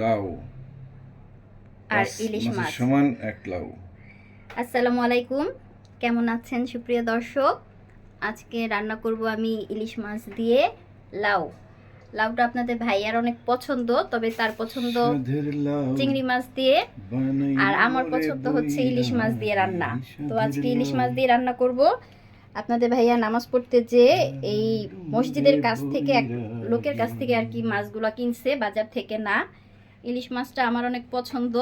লাউ। আর ইলিশ মাছ। সমান এক লাউ। আসসালামু আলাইকুম। কেমন আছেন সুপ্রিয় দর্শক? আজকে রান্না করব আমি ইলিশ মাছ দিয়ে লাউ। লাউটা আপনাদের ভাইয়ার অনেক পছন্দ তবে তার পছন্দ চিংড়ি মাছ দিয়ে। আর আমার পছন্দ হচ্ছে ইলিশ মাছ দিয়ে রান্না। তো আজকে ইলিশ মাছ দিয়ে রান্না করব। আপনাদের ভাইয়া নামাজ পড়তে যে এই মসজিদের কাছ থেকে এক লোকের কাছ থেকে আর কি মাছগুলো কিনছে বাজার থেকে না। ইলিশ মাছটা আমার অনেক পছন্দ।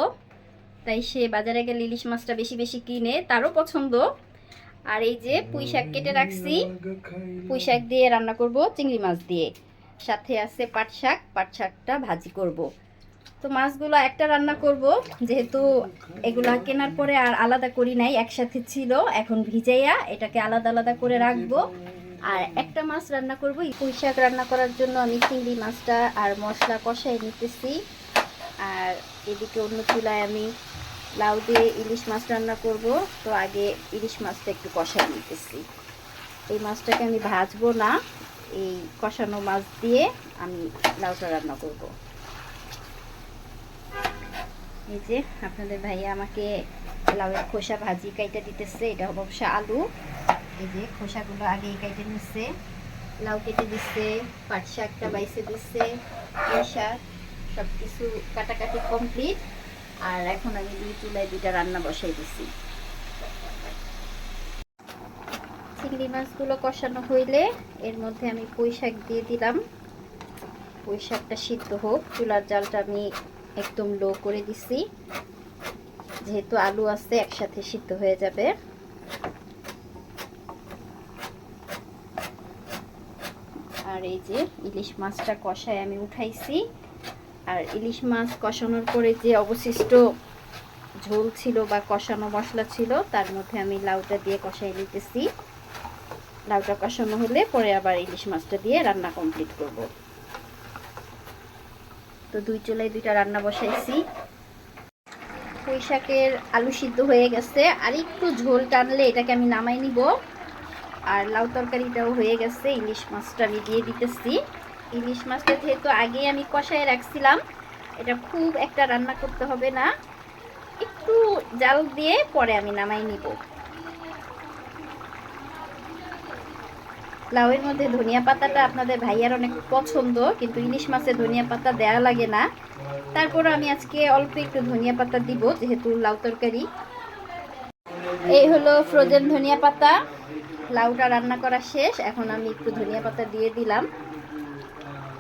তাই সে বাজারে গেলে ইলিশ মাছটা বেশি বেশি কিনে, তারও পছন্দ। আর এই যে পুঁই শাক কেটে রাখছি, পুঁই শাক দিয়ে রান্না করব চিংড়ি মাছ দিয়ে। সাথে আছে পাট শাক, পাট শাকটা ভাজি করব। তো মাছগুলো একটা রান্না করব, যেহেতু এগুলা কেনার পরে আর আলাদা করি নাই, একসাথে ছিল, এখন ভিজাইয়া এটাকে আলাদা আলাদা করে রাখব। আর একটা মাছ রান্না করব পুঁই শাক রান্না করার জন্য আমি চিংড়ি মাছটা আর মশলা কষাই নিতেছি। আর এদিকে অন্য চুলায় আমি লাউ দিয়ে ইলিশ মাছ রান্না করব। তো আগে ইলিশ মাছটা একটু কষাই নিতেছি। এই মাছটাকে আমি ভাজবো না, এই কষানো মাছ দিয়ে আমি লাউটা রান্না করব। এই যে আপনাদের ভাইয়া আমাকে লাউয়ের খোসা ভাজি কাইটা দিতেছে, এটা অবশ্য আলু। এই যে খোসাগুলো আগেই কাইটে নিচ্ছে, লাউ কেটে দিচ্ছে, পাট শাকটা বাইসে দিচ্ছে শাক। সব কিছু কাটাকাটি কমপ্লিট আর এখন আমি দুই চুলায় দুইটা রান্না বসাই দিছি চিংড়ি মাছগুলো কষানো হইলে এর মধ্যে আমি পুঁই শাক দিয়ে দিলাম। পুঁই শাকটা সিদ্ধ হোক, চুলার জালটা আমি একদম লো করে দিছি যেহেতু আলু আছে, একসাথে সিদ্ধ হয়ে যাবে। আর এই যে ইলিশ মাছটা কষায় আমি উঠাইছি। আর ইলিশ মাছ কষানোর পরে যে অবশিষ্ট ঝোল ছিল বা কষানো মশলা ছিল, তার মধ্যে আমি লাউটা দিয়ে কষাই নিতেছি। লাউটা কষানো হলে পরে আবার ইলিশ মাছটা দিয়ে রান্না কমপ্লিট করব। তো দুই চুলায় দুইটা রান্না বসাইছি। পুঁই শাকের আলু সিদ্ধ হয়ে গেছে। আর একটু ঝোল টানলে এটাকে আমি নামাই নিব। আর লাউ তরকারিটাও হয়ে গেছে। ইলিশ মাছটা আমি দিয়ে দিতেছি। ইলিশ মাছটা যেহেতু আগেই আমি কষায় রাখছিলাম, এটা খুব একটা রান্না করতে হবে না। একটু জাল দিয়ে পরে আমি নামাই নিব। লাউয়ের মধ্যে ধনিয়া পাতাটা আপনাদের ভাইয়ার অনেক পছন্দ, কিন্তু ইলিশ মাছে ধনিয়া পাতা দেয়া লাগে না। তারপর আমি আজকে অল্প একটু ধনিয়া পাতা দিব, যেহেতু লাউ তরকারি। এই হলো ফ্রোজেন ধনিয়া পাতা। লাউটা রান্না করা শেষ, এখন আমি একটু ধনিয়া পাতা দিয়ে দিলাম।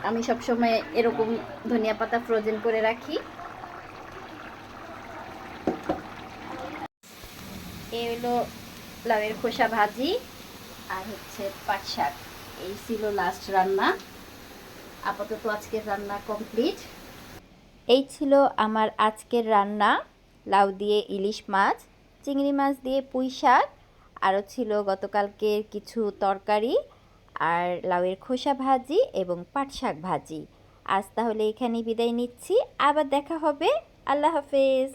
আমি সবসময় এরকম ধনিয়া পাতা ফ্রোজেন করে রাখি। এই হলো লাউয়ের খোসা ভাজি, আর হচ্ছে পাট শাক। এই ছিল লাস্ট রান্না। আপাতত আজকের রান্না কমপ্লিট এই ছিল আমার আজকের রান্না। লাউ দিয়ে ইলিশ মাছ, চিংড়ি মাছ দিয়ে পুঁই শাক, আরও ছিল গতকালকের কিছু তরকারি। আর লাউয়ের খোসা ভাজি এবং পাট শাক ভাজি। আজ তাহলে এখানেই বিদায় নিচ্ছি। আবার দেখা হবে। আল্লাহ হাফেজ।